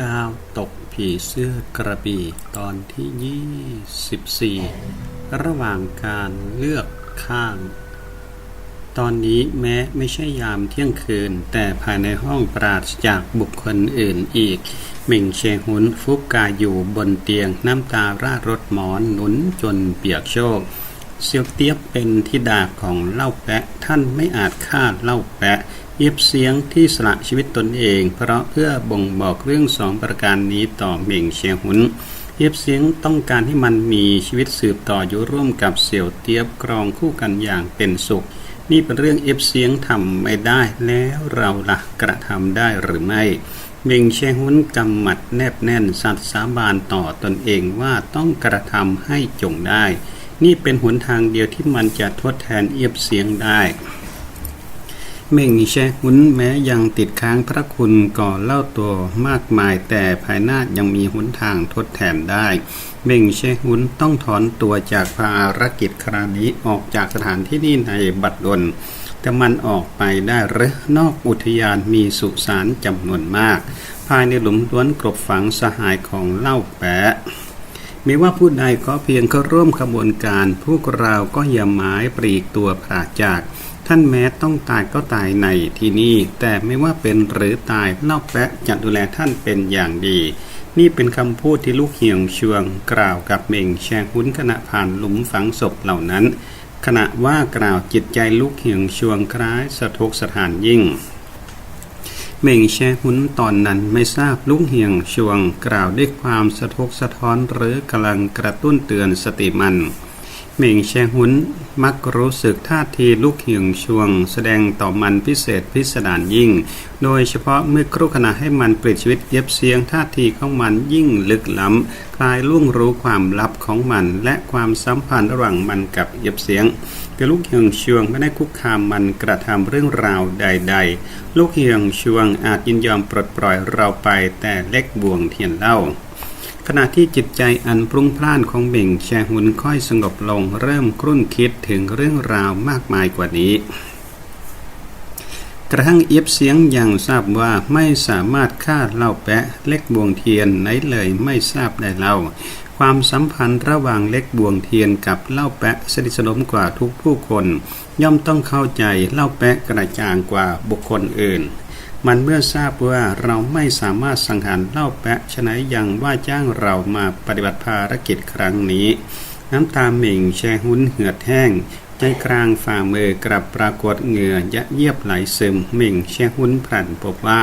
ดาวตกผีเสื้อกระบี่ตอนที่ 24 ระหว่างการเลือกข้าง ตอนนี้แม้ไม่ใช่ยามเที่ยงคืน แต่ภายในห้องปราศจากบุคคลอื่นอีกหม่งเชงหุนฟุบกายอยู่บนเตียงน้ำตาราดรถหมอนหนุนจนเปียกโชก เซียวเตียบเป็นธิดาของเล่าแปะ ท่านไม่อาจฆ่าเล่าแปะเย็บเสียงที่สละชีวิตตนเอง เพราะเพื่อบ่งบอกเรื่องสองประการนี้ต่อเหม่งเชียงหุนเย็บเสียงต้องการให้มันมีชีวิตสืบต่ออยู่ร่วมกับเสี่ยวเตียบกรองคู่กันอย่างเป็นสุข นี่เป็นเรื่องเอฟเสียงทำไม่ได้แล้วเราละ่ะกระทำได้หรือไม่เมงเชงหุนกำหมัดแนบแน่นสัตย์สาบานต่อตนเองว่าต้องกระทำให้จงได้ นี่เป็นหนทางเดียวที่มันจะทดแทนเอียบเสียงได้ เม่งแชหุนแม้ยังติดค้างพระคุณก่อเล่าตัวมากมาย แต่ภายหน้ายังมีหนทางทดแทนได้ เม่งแชหุนต้องถอนตัวจากภารกิจคราวนี้ออกจากสถานที่นี้ในบัดดลแต่มันออกไปได้หรือนอกอุทยานมีสุสานจำนวนมาก ภายในหลุมล้วนกลบฝังสหายของเล่าแปะ ไม่ว่าผู้ใดก็เพียงเข้าร่วมขบวนการ พวกเราก็อย่าหมายปลีกตัวปราจาก ท่านแม้ต้องตายก็ตายในที่นี่ แต่ไม่ว่าเป็นหรือตายเล่าแปะจะดูแลท่านเป็นอย่างดี นี่เป็นคำพูดที่ลูกเหี่ยงเชืองกล่าวกับเม่งแชงหุ้นขณะผ่านหลุมฝังศพเหล่านั้น ขณะว่ากล่าวจิตใจลูกเหี่ยงชวงคล้ายสะทกสถานยิ่ง เม่งแชหุนตอนนั้นไม่ทราบลุงเหียงชวงกล่าวด้วยความสะทกสะท้อนหรือกำลังกระตุ้นเตือนสติมัน เม่งแชหุนมักรู้สึกท่าทีลูกเหียงชวง แสดงต่อมันพิเศษพิสดารยิ่ง โดยเฉพาะเมื่อครู่ขณะให้มันปลิดชีวิตเย็บเสียงท่าทีของมันยิ่งลึกล้ำ คลายล่วงรู้ความลับของมัน และความสัมพันธ์ระหว่างมันกับเย็บเสียงแต่ลูกเหียงชวงไม่ได้คุกคามมันกระทำเรื่องราวใด ๆ ลูกเหียงชวงอาจยินยอมปลดปล่อยเราไปแต่เล็กบ่วงเทียนเล่า ขณะที่จิตใจอันปรุงพล่านของเบ่งแชหุนค่อยสงบลงเริ่มครุ่นคิดถึงเรื่องราวมากมายกว่านี้ กระทั่งเอียบเสียงยังทราบว่าไม่สามารถฆ่าเล่าแปะเล็กบวงเทียนไหนเลยไม่ทราบได้เล่า ความสัมพันธ์ระหว่างเล็กบวงเทียนกับเล่าแปะสนิทสนมกว่าทุกผู้คน ย่อมต้องเข้าใจเล่าแปะกระจ่างกว่าบุคคลอื่น มันเมื่อทราบว่าเราไม่สามารถสังหารเล่าแปะฉนั้นยังว่าจ้างเรามาปฏิบัติภารกิจครั้งนี้ น้ำตาเหม่งแช่หุ้นเหือดแห้ง ใจกลางฝ่ามือกลับปรากฏเหงื่อยะเยียบไหลซึมเหม่งแช่หุ้นพลันพบว่า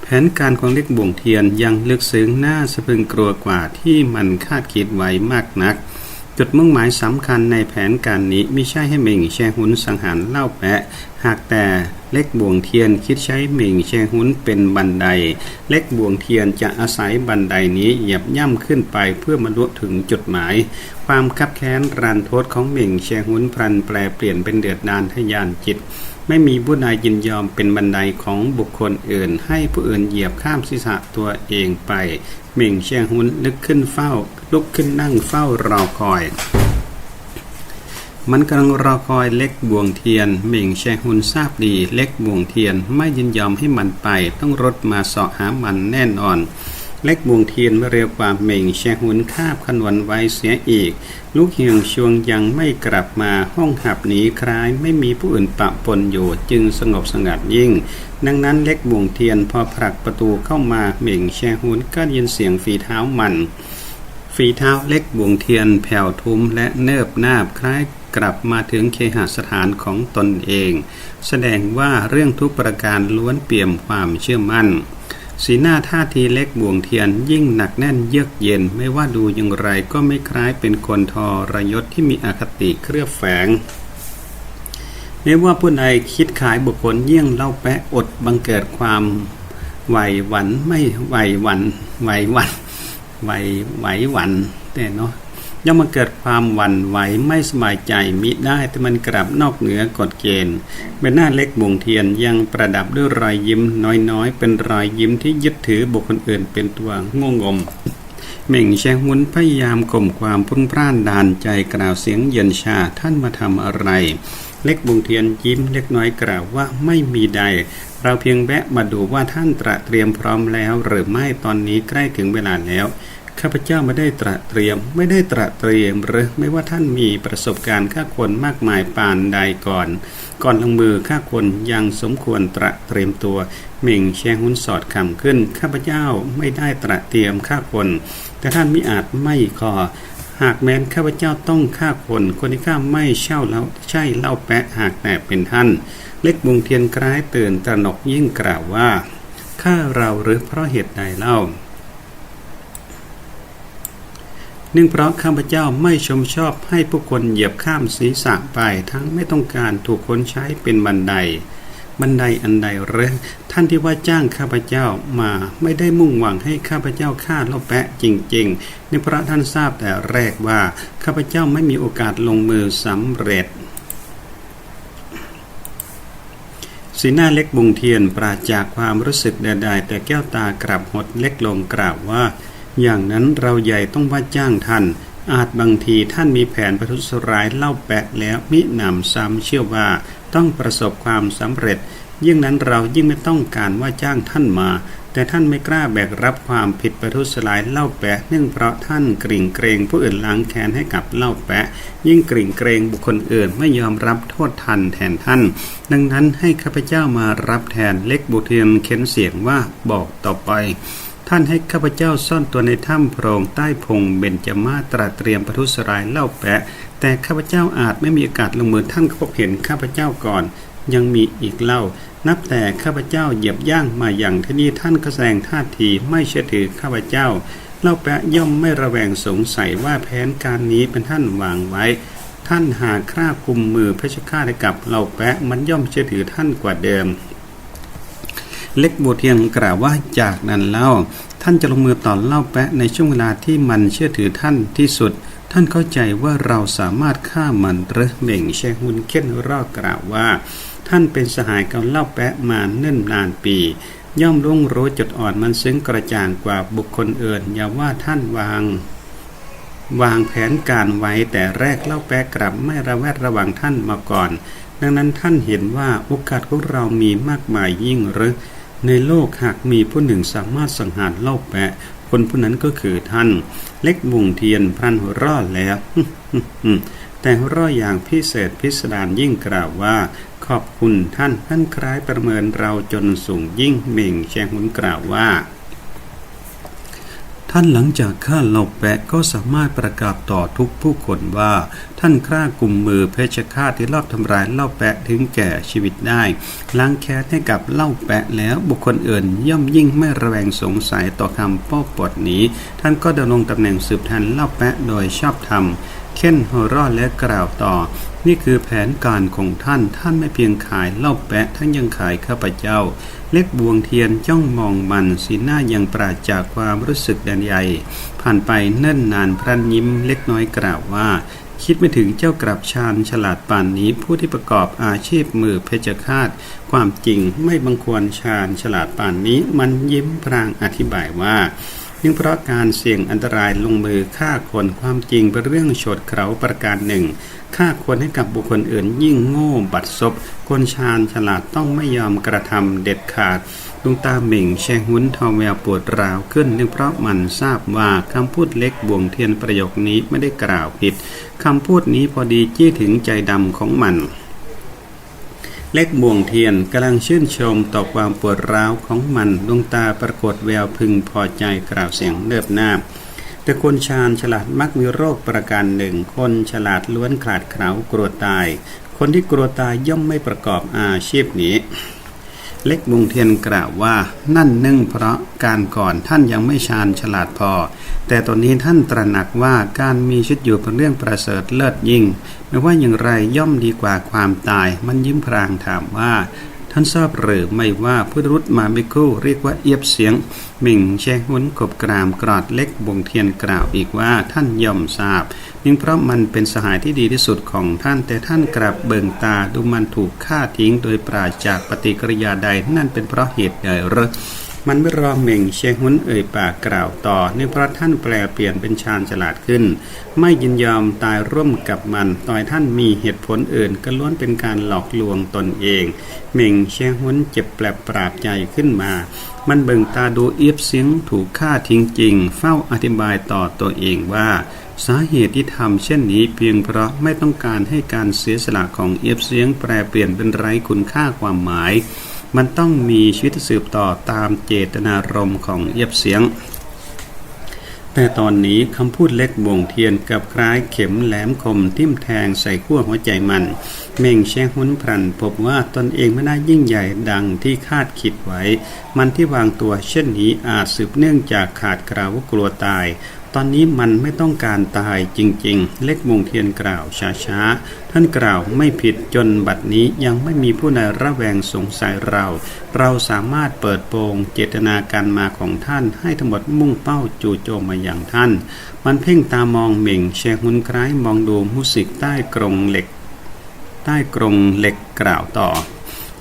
แผนการของเล็กบ่งเทียนยังลึกซึ้งน่าสะพึงกลัวกว่าที่มันคาดคิดไว้มากนัก จุดมุ่งหมายสำคัญในแผนการนี้ไม่ใช่ให้เหม่งแชหุนสังหารเล่าแปะ หากแต่เล็กบ่วงเทียนคิดใช้เหม่งแชหุนเป็นบันได เล็กบ่วงเทียนจะอาศัยบันไดนี้เหยียบย่ำขึ้นไปเพื่อบรรลุถึงจุดหมาย ความคับแค้นรันทดของเหม่งแชหุนพลันแปลเปลี่ยนเป็นเดือดดานทยานจิตไม่มีผู้ใดยินยอมเป็นบันไดของบุคคลอื่น ให้ผู้อื่นเหยียบข้ามศีรษะตัวเองไป เหม่งเชียงหุนลึกขึ้นเฝ้า ลุกขึ้นนั่งเฝ้ารอคอย มันกำลังรอคอยเล็กบ่วงเทียนเหม่งแชหุนทราบดีเล็กบ่วงเทียน ไม่ยินยอมให้มันไป ต้องรถมาเสาะหามันแน่นอน เล็กบวงเทียนเร็วกว่าเหม่งแชหุนคาบขนวนไว้เสียอีก ลูกเหียงชวงยังไม่กลับมาห้องหับหนีคล้ายไม่มีผู้อื่นปะปนอยู่จึงสงบสงัดยิ่ง ดังนั้นเล็กบวงเทียนพอผลักประตูเข้ามาเหม่งแชหุนก็ยินเสียงฝีเท้ามันฝีเท้าเล็กบวงเทียนแผ่วทุ้มและเนิบนาบคล้ายกลับมาถึงเคหสถานของตนเอง แสดงว่าเรื่องทุกประการล้วนเปี่ยมความเชื่อมั่น สีหน้าท่าทีเล็กบ่วงเทียนยิ่งหนักแน่นเยือกเย็นไม่ว่าดูอย่างไรก็ไม่คล้ายเป็นคนทรยศที่มีอคติเครือบแฝงไม่ว่าผู้ใดคิดขายบุคคลเยี่ยงเล่าแปะอดบังเกิดความไหวหวันไม่ไหวหวันไหวหวันไหวไหวหวันแต่เนาะ ย่อมมาเกิดความหวั่นไหวไม่สบายใจมิได้แต่มันกลับนอกเหนือกฎเกณฑ์ใบหน้าเล็กบ่งเทียนยังประดับด้วยรอยยิ้มน้อยๆ เป็นรอยยิ้มที่ยึดถือบุคคลอื่นเป็นตัวงงงมเม่งแชงหุนพยายามข่มความพุ่งพร่านดานใจกล่าวเสียงเย็นชาท่านมาทำอะไร เล็กบุงเทียนยิ้มเล็กน้อยกล่าวว่าไม่มีใด เราเพียงแวะมาดูว่าท่านตระเตรียมพร้อมแล้ว หรือไม่ตอนนี้ใกล้ถึงเวลาแล้ว ข้าพเจ้าไม่ได้ตระเตรียม ไม่ได้ตระเตรียมหรือไม่ว่าท่านมีประสบการณ์ฆ่าคนมากมายปานใดก่อน ก่อนลงมือฆ่าคนยังสมควรตระเตรียมตัวเม่งแชงหุนสอดคำขึ้น ข้าพเจ้าไม่ได้ตระเตรียมฆ่าคน แต่ท่านมิอาจไม่คอหากแม้นข้าพเจ้าต้องฆ่าคน คนที่ข้าไม่เช่าแล้วใช่เล่าแปะหากแต่เป็นท่าน เล็กบุงเทียนกลายตื่นตระหนกยิ่งกล่าวว่าข้าเราหรือเพราะเหตุใดเล่า เนื่องเพราะข้าพเจ้าไม่ชมชอบให้ผู้คนเหยียบข้ามศีรษะไป ทั้งไม่ต้องการถูกคนใช้เป็นบันได บันไดอันใดเรท่านที่ว่าจ้างข้าพเจ้ามาไม่ได้มุ่งหวังให้ข้าพเจ้าฆ่าเล่าแปะจริงๆเนื่พระท่านทราบแต่แรกว่าข้าพเจ้าไม่มีโอกาสลงมือสำเร็จสีหน้าเล็กบุงเทียนปราจากความรู้สึกใดๆแต่แก้วตากลับหดเล็กลงกล่าวว่า อย่างนั้นเราใหญ่ต้องว่าจ้างท่าน อาจบางทีท่านมีแผนประทุษร้ายเล่าแปะแล้วมิหนำซ้ำเชื่อว่าต้องประสบความสำเร็จ ยิ่งนั้นเรายิ่งไม่ต้องการว่าจ้างท่านมา แต่ท่านไม่กล้าแบกรับความผิดประทุษร้ายเล่าแปะ เนื่องเพราะท่านกริ่งเกรงผู้อื่นล้างแค้นให้กับเล่าแปะ ยิ่งกริ่งเกรงบุคคลอื่นไม่ยอมรับโทษทันแทนท่าน ดังนั้นให้ข้าพเจ้ามารับแทนเล็กบุเทียนเข็นเสียงว่าบอกต่อไป ท่านให้ข้าพเจ้าซ่อนตัวในถ้ำโพรงใต้พงเบญจมาตราเตรียมประทุษร้ายเล่าแปะ แต่ข้าพเจ้าอาจไม่มีโอกาสลงมือท่านก็พบเห็นข้าพเจ้าก่อน ยังมีอีกเล่า นับแต่ข้าพเจ้าเหยียบย่างมาอย่างที่นี่ท่านก็แสดงท่าทีไม่เชื่อถือข้าพเจ้าเล่าแปะย่อมไม่ระแวงสงสัยว่าแผนการนี้เป็นท่านวางไว้ ท่านหาคร่าคุมมือเพชฌฆาตให้กับเล่าแปะมันย่อมเชื่อถือท่านกว่าเดิม เล็กบัวเทียนกล่าวว่าจากนั้นเล่า ท่านจะลงมือต่อเล่าแปะในช่วงเวลาที่มันเชื่อถือท่านที่สุด ท่านเข้าใจว่าเราสามารถฆ่ามันหรือเบ่งแชงหุนเค้นรอกล่าวว่า ท่านเป็นสหายกับเล่าแปะมาเนิ่นนานปี ย่อมรุ่งรู้จุดอ่อนมันซึ้งกระจ่างกว่าบุคคลอื่น อย่าว่าท่านวางวางแผนการไว้แต่แรกเล่าแปะกลับไม่ระแวดระวังท่านมาก่อน ดังนั้นท่านเห็นว่าโอกาสของเรามีมากมายยิ่งหรือ ในโลกหากมีผู้หนึ่งสามารถสังหารเล่าแปะ คนผู้นั้นก็คือท่าน เล็กบุงเทียนพรันหัวรอดแล้วแต่หัวรอดอย่างพิเศษพิสดารยิ่งกล่าวว่า ขอบคุณท่านท่านคล้ายประเมินเราจนสูงยิ่งเม่งแชงหุนกล่าวว่า ท่านหลังจากฆ่าเหล่าแปะก็สามารถประกาศต่อทุกผู้คนว่า ท่านกล้ากลุ่มมือเพชฌฆาตที่ลอบทำร้ายเล่าแปะถึงแก่ชีวิตได้ล้างแค้นให้กับเล่าแปะแล้วบุคคลอื่นย่อมยิ่งไม่ระแวงสงสัยต่อคำป้อปดนี้ ท่านก็ดำรงตำแหน่งสืบแทนเล่าแปะโดยชอบธรรมเค้นหัวรอดและกล่าวต่อ นี่คือแผนการของท่าน ท่านไม่เพียงขายเล่าแปะท่านยังขายข้าพเจ้า เล็กบวงเทียนจ้องมองมันสีหน้ายังปราศจากความรู้สึกแดนใหญ่ ผ่านไปเนิ่นนานพรันยิ้มเล็กน้อยกล่าวว่า คิดไม่ถึงเจ้ากลับชาญฉลาดป่านนี้ผู้ที่ประกอบอาชีพมือเพชฌฆาต ความจริงไม่บังควรชาญฉลาดป่านนี้ มันยิ้มพรางอธิบายว่า นื่องเพราะการเสี่ยงอันตรายลงมือฆ่าคนความจริงเป็นเรื่องโฉดเขาประการหนึ่งฆ่าคนให้กับบุคคลอื่นยิ่งโง่บัดซบคนชาญฉลาดต้องไม่ยอมกระทำเด็ดขาดดวงตาเหม่งแชงหุนทอแววปวดร้าวขึ้นเนื่องเพราะมันทราบว่าคำพูดเล็กบ่วงเทียนประโยคนี้ไม่ได้กล่าวผิดคำพูดนี้พอดีจี้ถึงใจดำของมัน เล็กบ่วงเทียนกำลังชื่นชมต่อความปวดร้าวของมันดวงตาปรากฏแววพึงพอใจกล่าวเสียงเนิบน้าแต่คนชาญฉลาดมักมีโรคประการหนึ่ง คนฉลาดล้วนขาดเขลากลัวตาย คนที่กลัวตายย่อมไม่ประกอบอาชีพนี้ เล็กบุงเทียนกล่าวว่านั่นเนื่องเพราะการก่อนท่านยังไม่ชาญฉลาดพอ แต่ตอนนี้ท่านตระหนักว่าการมีชีวิตอยู่เป็นเรื่องประเสริฐเลิศยิ่ง ไม่ว่าอย่างไรย่อมดีกว่าความตาย มันยิ้มพรางถามว่า ท่านทราบหรือไม่ว่าพุทธรุษมาบิคูเรียกว่าเอียบเสียงหมิงแชหุนกบกรามกรอดเล็กบงเทียนกล่าวอีกว่าท่านย่อมทราบยิ่งเพราะมันเป็นสหายที่ดีที่สุดของท่านแต่ท่านกลับเบิ่งตาดูมันถูกฆ่าทิ้งโดยปราศจากปฏิกิริยาใดนั่นเป็นเพราะเหตุใดหรือ มันไม่รอเหม่งเชงหุนเอ่ยปากกล่าวต่อเนื่องเพราะท่านแปลเปลี่ยนเป็นชาญฉลาดขึ้น ไม่ยินยอมตายร่วมกับมันต่อยท่านมีเหตุผลอื่นก็ล้วนเป็นการหลอกลวงตนเองเหม่งเชงหุนเจ็บแปลบปราบใจขึ้นมา มันเบิ่งตาดูเอียบเสียงถูกฆ่าทิ้งจริง เฝ้าอธิบายต่อตัวเองว่าสาเหตุที่ทำเช่นนี้เพียงเพราะไม่ต้องการให้การเสียสละของเอียบเสียงแปลเปลี่ยนเป็นไร้คุณค่าความหมาย มันต้องมีชีวิตสืบต่อตามเจตนารมณ์ของเอียบเสียง แต่ตอนนี้คำพูดเล็กบ่งเทียนกับคล้ายเข็มแหลมคมทิ่มแทงใส่ขั้วหัวใจมัน เม่งแช่งหุนพรัน พบว่าตนเองไม่น่ายิ่งใหญ่ดังที่คาดคิดไว้ มันที่วางตัวเช่นนี้อาจสืบเนื่องจากขาดกราวว่ากลัวตาย ตอนนี้มันไม่ต้องการตายจริง ๆ เล็กมงเทียนกล่าวช้าๆ ท่านกล่าวไม่ผิดจนบัดนี้ยังไม่มีผู้ใดระแวงสงสัยเรา เราสามารถเปิดโปงเจตนาการมาของท่านให้ทั้งหมดมุ่งเป้าจู่โจมมาอย่างท่าน มันเพ่งตามองเหม่งแชงหุนคล้ายมองดูมุสิกใต้กรงเหล็ก ใต้กรงเหล็กกล่าวต่อ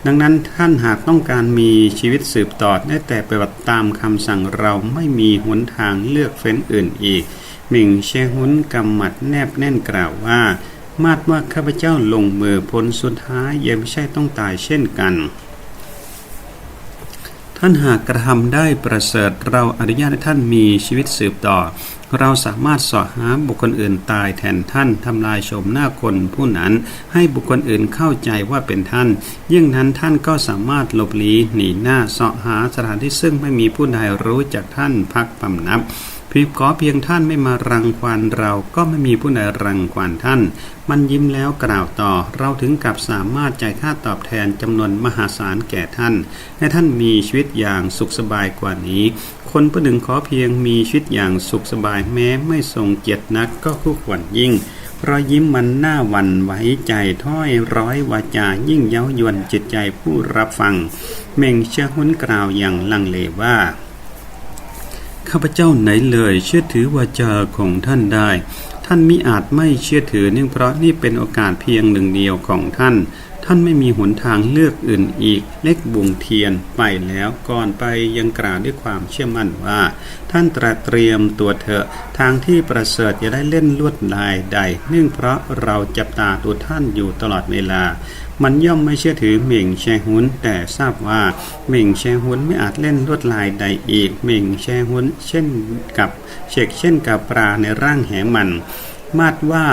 ดังนั้นท่านหากต้องการมีชีวิตสืบต่อได้แต่ปฏิบัติตามคำสั่งเราไม่มีหนทางเลือกเฟ้นอื่นอีกหมิงเชงหุนกำหมัดแนบแน่นกล่าวว่า มาดว่าข้าพเจ้าลงมือผลสุดท้ายยังไม่ใช่ต้องตายเช่นกัน ท่านหากกระทำได้ประเสริฐเราอนุญาตให้ท่านมีชีวิตสืบต่อ เราสามารถสอหาบุคคลอื่นตายแทนท่านทำลายชมหน้าคนผู้นั้น ให้บุคคลอื่นเข้าใจว่าเป็นท่าน ยิ่งนั้นท่านก็สามารถหลบหลีหนีหน้าสาะหาสถานที่ซึ่งไม่มีผู้ใดรู้จากท่านพักพำนับเพียงขอเพียงท่านไม่มารังควานเราก็ไม่มีผู้ใดรังควานท่าน มันยิ้มแล้วกล่าวต่อ เราถึงกับสามารถจ่ายค่าตอบแทนจำนวนมหาศาลแก่ท่าน ให้ท่านมีชีวิตอย่างสุขสบายกว่านี้ คนประหนึ่งขอเพียงมีชีวิตอย่างสุขสบายแม้ไม่ทรงเกียรตินักก็คู่ควรยิ่งรอยยิ้มมันหน้าหวันไหวใจถ้อยร้อยวาจายิ่งเย้ายวนจิตใจผู้รับฟัง เม่งเชื่อหุนกล่าวอย่างลังเลว่า ข้าพเจ้าไหนเลยเชื่อถือวาจาของท่านได้ ท่านมิอาจไม่เชื่อถือเนื่องเพราะนี่เป็นโอกาสเพียงหนึ่งเดียวของท่าน ท่านไม่มีหนทางเลือกอื่นอีก เล็กบุงเทียนไปแล้วก่อนไปยังกล่าวด้วยความเชื่อมั่นว่า ท่านตระเตรียมตัวเถอะ ทางที่ประเสริฐจะได้เล่นลวดลายใด เนื่องเพราะเราจับตาดูท่านอยู่ตลอดเวลา มันย่อมไม่เชื่อถือเหม่งแชหุนแต่ทราบว่าเหม่งแชหุนไม่อาจเล่นลวดลายใดอีกเหม่งแชหุนเช่นกับเชกเช่นกับปลาในร่างแหมัน มาดว่า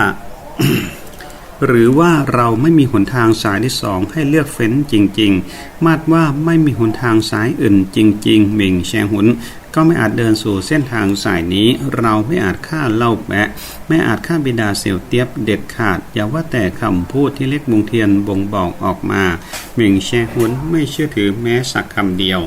หรือว่าเราไม่มีหนทางสายที่สองให้เลือกเฟ้นจริง ๆ มาดว่าไม่มีหนทางสายอื่นจริงๆเหม่งแชงหุนก็ไม่อาจเดินสู่เส้นทางสายนี้ เราไม่อาจฆ่าเล่าแปะ ไม่อาจฆ่าบิดาเสี่ยวเตียบเด็ดขาด อย่าว่าแต่คำพูดที่เล็กมงเทียนบ่งบอกออกมาเหม่งแชหุนไม่เชื่อถือแม้สักคำเดียว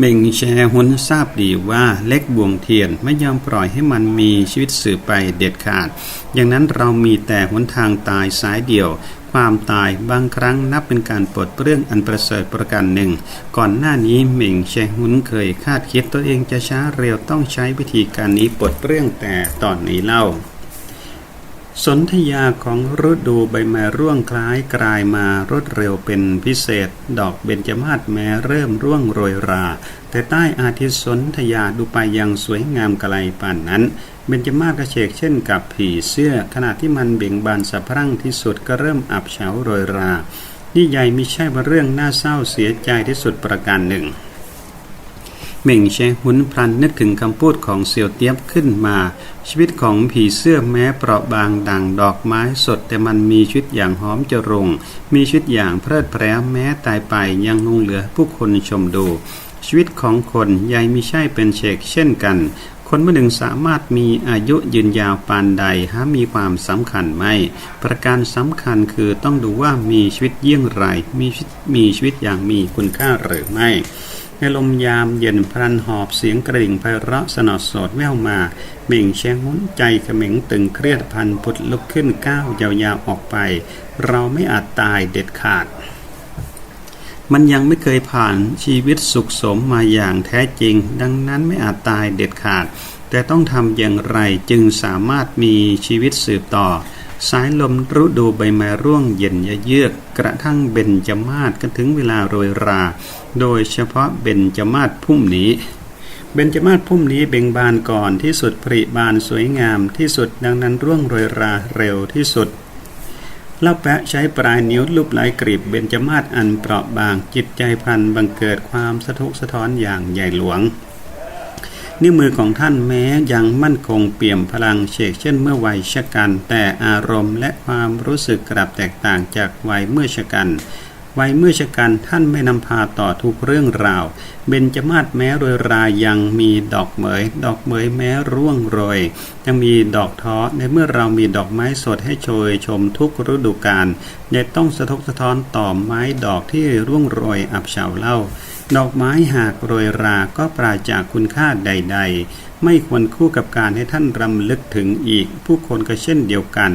เม่งแชหุนทราบดีว่าเล็กบ่วงเทียนไม่ยอมปล่อยให้มันมีชีวิตสืบไปเด็ดขาด อย่างนั้นเรามีแต่หนทางตายสายเดียว ความตายบางครั้งนับเป็นการปลดเปลื้องอันประเสริฐประการหนึ่ง ก่อนหน้านี้เหม่งแชหุนเคยคาดคิดตัวเองจะช้าเร็วต้องใช้วิธีการนี้ปลดเปลื้องแต่ตอนนี้เล่า สนธยาของฤดูใบไม้ร่วงคล้ายกลายมารวดเร็วเป็นพิเศษ ดอกเบญจมาศแม้เริ่มร่วงโรยรา แต่ใต้อาทิตย์สนธยาดูไปยังสวยงามไกลป่านนั้น เบญจมาศกระเฉกเช่นกับผีเสื้อ ขณะที่มันเบ่งบานสะพรั่งที่สุดก็เริ่มอับเฉาโรยรา นี่ใหญ่มิใช่ว่าเรื่องน่าเศร้าเสียใจที่สุดประการหนึ่ง เหม่งแชหุนพลันนึกถึงคำพูดของเสี่ยวเตียบขึ้นมา ชีวิตของผีเสื้อแม้เปราะบางดังดอกไม้สด แต่มันมีชีวิตอย่างหอมจรง มีชีวิตอย่างเพลิดเพลินแม้ตายไปยังคงเหลือผู้คนชมดู ชีวิตของคนใหญ่มิใช่เป็นเชกเช่นกัน คนเมื่อหนึ่งสามารถมีอายุยืนยาวปานใดหามีความสำคัญไม่ ประการสำคัญคือต้องดูว่ามีชีวิตเยี่ยงไรมีชีวิตมีชีวิตอย่างมีคุณค่าหรือไม่ ในลมยามเย็นพลันหอบเสียงกระดิ่งไพเราะสนอสดแว่วมาเม่งแชงหุนใจเขม็งตึงเครียดพันผุดลุกขึ้นก้าวยาวๆออกไป เราไม่อาจตายเด็ดขาด มันยังไม่เคยผ่านชีวิตสุขสมมาอย่างแท้จริง ดังนั้นไม่อาจตายเด็ดขาด แต่ต้องทำอย่างไรจึงสามารถมีชีวิตสืบต่อสายลมฤดูใบไม้ร่วงเย็นยะเยือก กระทั่งเบญจมาศก็ถึงเวลาโรยรา โดยเฉพาะเบญจมาศพุ่มนี้ เบญจมาศพุ่มนี้เบ่งบานก่อนที่สุดผริบานสวยงามที่สุดดังนั้นร่วงโรยราเร็วที่สุดเล่าแปะใช้ปลายนิ้วลูบไหลกรีบเบญจมาศอันเปราะบางจิตใจพันบังเกิดความสะทกสะท้อนอย่างใหญ่หลวง นิ้วมือของท่านแม้ยังมั่นคงเปี่ยมพลังเฉกเช่นเมื่อวัยชะกัน แต่อารมณ์และความรู้สึกกลับแตกต่างจากวัยเมื่อชะกัน วัยเมื่อชะกันท่านไม่นำพาต่อทุกเรื่องราว เบญจมาศแม้โรยรายังมีดอกเหมย ดอกเหมยแม้ร่วงโรย ยังมีดอกท้อในเมื่อเรามีดอกไม้สดให้โชยชมทุกฤดูกาลอย่าต้องสะทกสะท้อนต่อไม้ดอกที่ร่วงโรยอับเฉาเล่า ดอกไม้หากโรยราก็ปราจากคุณค่าใด ๆ ไม่ควรคู่กับการให้ท่านรำลึกถึงอีก ผู้คนก็เช่นเดียวกัน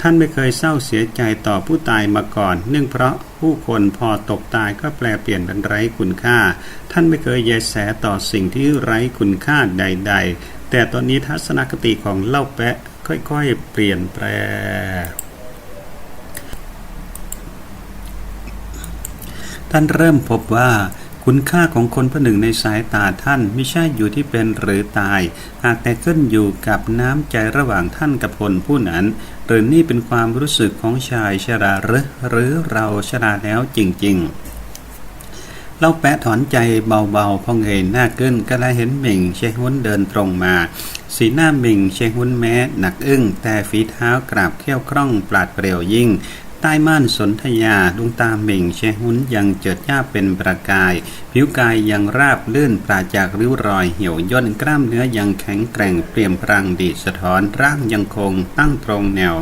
ท่านไม่เคยเศร้าเสียใจต่อผู้ตายมาก่อน เนื่องเพราะผู้คนพอตกตายก็แปลเปลี่ยนเป็นไร้คุณค่า ท่านไม่เคยแยแสต่อสิ่งที่ไร้คุณค่าใด ๆ แต่ตอนนี้ทัศนคติของเล่าแปะค่อยๆ เปลี่ยนแปลงท่านเริ่มพบว่าคุณค่าของคนผู้หนึ่งในสายตาท่านไม่ใช่อยู่ที่เป็นหรือตาย หากแต่ขึ้นอยู่กับน้ำใจระหว่างท่านกับคนผู้นั้น หรือนี่เป็นความรู้สึกของชายชราหรือหรือเราชราแล้วจริง ๆเล่าแปะถอนใจเบาๆพอเงยหน้าขึ้นก็ได้เห็นหมิงเชฮุนเดินตรงมา สีหน้าหมิงเชฮุนแม้หนักอึ้งแต่ฝีเท้ากราบเขี้ยวคล่องปราดเปรียวยิ่ง ใต้ม่านสนธยาดวงตาเหม่งเชหุนยังเจิดจ้าเป็นประกาย ผิวกายยังราบลื่นปราจากริ้วรอยเหี่ยวย่นกล้ามเนื้อยังแข็งแกร่งเปลี่ยมพลังดีสะท้อนร่างยังคงตั้งตรงแนว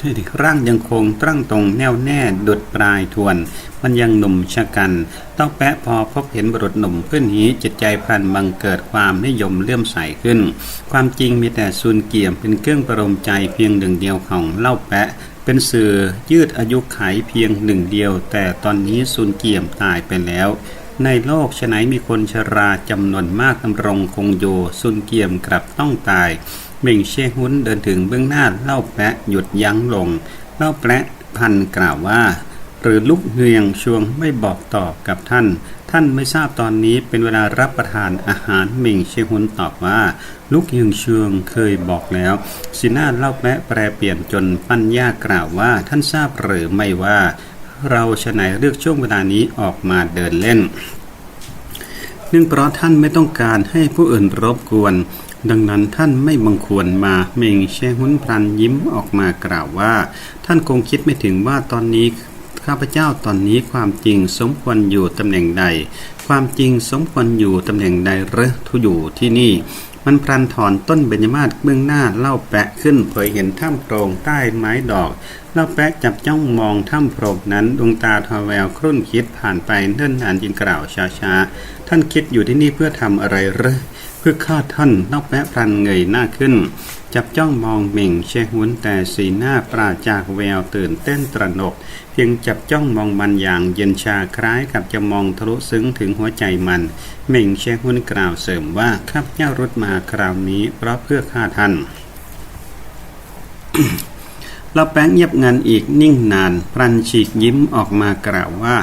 ที่ร่างยังคงตั้งตรงแน่วแน่ดุดปลายทวน มันยังหนุ่มชะกัน ต้องแปะพอพบเห็นบุรุษหนุ่มเพื่อนหีจิตใจพลันบังเกิดความนิยมเลื่อมใสขึ้น ความจริงมีแต่ซุนเกี่ยมเป็นเครื่องประโลมใจเพียงหนึ่งเดียวของเล่าแปะเป็นสื่อยืดอายุไขเพียงหนึ่งเดียว แต่ตอนนี้ซุนเกี่ยมตายไปแล้ว ในโลกฉะไหนมีคนชราจำนวนมากดำรงคงอยู่ซุนเกี่ยมกลับต้องตาย เม่งเชฮุนเดินถึงเบื้องหน้าเล่าแปะหยุดยั้งลง เล่าแปะพันกล่าวว่า หรือลุกเงียงชวงไม่บอกต่อกับท่าน ท่านไม่ทราบตอนนี้เป็นเวลารับประทานอาหารเม่งเชฮุนตอบว่าลุกเงียงชวงเคยบอกแล้วสีหน้าเล่าแปะแปรเปลี่ยนจนปัญญากล่าวว่า ท่านทราบหรือไม่ว่า เราฉะไหนเลือกช่วงเวลานี้ออกมาเดินเล่น เนื่องเพราะท่านไม่ต้องการให้ผู้อื่นรบกวน ดังนั้นท่านไม่บังควรมาเมงเชฮุนพลันยิ้มออกมากล่าวว่า ท่านคงคิดไม่ถึงว่าตอนนี้ข้าพเจ้าตอนนี้ความจริงสมควรอยู่ตำแหน่งใด ความจริงสมควรอยู่ตำแหน่งใดหรือทุอยู่ที่นี่มันพลันถอนต้นเบญจมาศเบื้องหน้าเล่าแปะขึ้นเผยเห็นถ้ำโพรงใต้ไม้ดอกเล่าแปะจับจ้องมองถ้ำโพรงนั้นดวงตาทอแววครุ่นคิดผ่านไปเนิ่นนานจึงกล่าวช้าๆท่านคิดอยู่ที่นี่เพื่อทำอะไรหรือ พื่อฆ่าท่านเล่าแปะพลันเงยหน้าขึ้น จับจ้องมองเม่งเชหุนแต่สีหน้าปราจากแววตื่นเต้นตระหนก เพียงจับจ้องมองมันอย่างเย็นชาคล้ายกับจะมองทะลุซึ้งถึงหัวใจมันเม่งเชหุนกล่าวเสริมว่าข้าพเจ้ารถมาคราวนี้เพราะเพื่อฆ่าท่านเราแป้งเงียบงันอีกนิ่งนาน พรันฉีกยิ้มออกมากล่าวว่า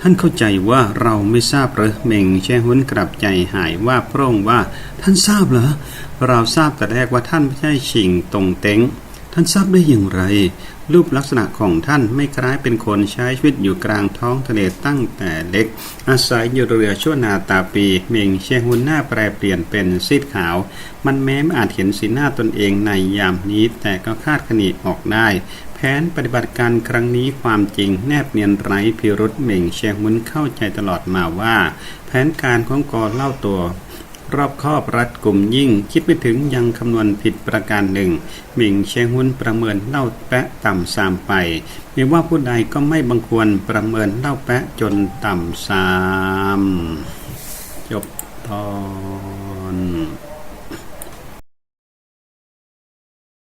ท่านเข้าใจว่าเราไม่ทราบหรือเม่งแช่หุนกลับใจหายว่าพร่งว่า ท่านทราบเหรอเราทราบแต่แรกว่าท่านไม่ใช่ชิงตรงเต็งท่านทราบได้อย่างไร รูปลักษณะของท่านไม่คล้ายเป็นคนใช้ชีวิตอยู่กลางท้องทะเลตั้งแต่เล็ก อาศัยอยู่เรือชั่วนาตาปี เมงเชหุนหน้าแปรเปลี่ยนเป็นซีดขาว มันแม้ไม่อาจเห็นสีหน้าตนเองในยามนี้ แต่ก็คาดคะเนออกได้ แผนปฏิบัติการครั้งนี้ความจริงแนบเนียนไร้พิรุษเหม่งเชหุนเข้าใจตลอดมาว่า แผนการของกอเล่าตัว รอบคอบรัดกลุ่มยิ่ง คิดไปถึงยังคำนวณผิดประการหนึ่งหมิงเชงหุนประเมินเล่าแปะต่ำสามไปไม่ว่าผู้ใดก็ไม่บังควรประเมินเล่าแปะจนต่ำสามจบตอน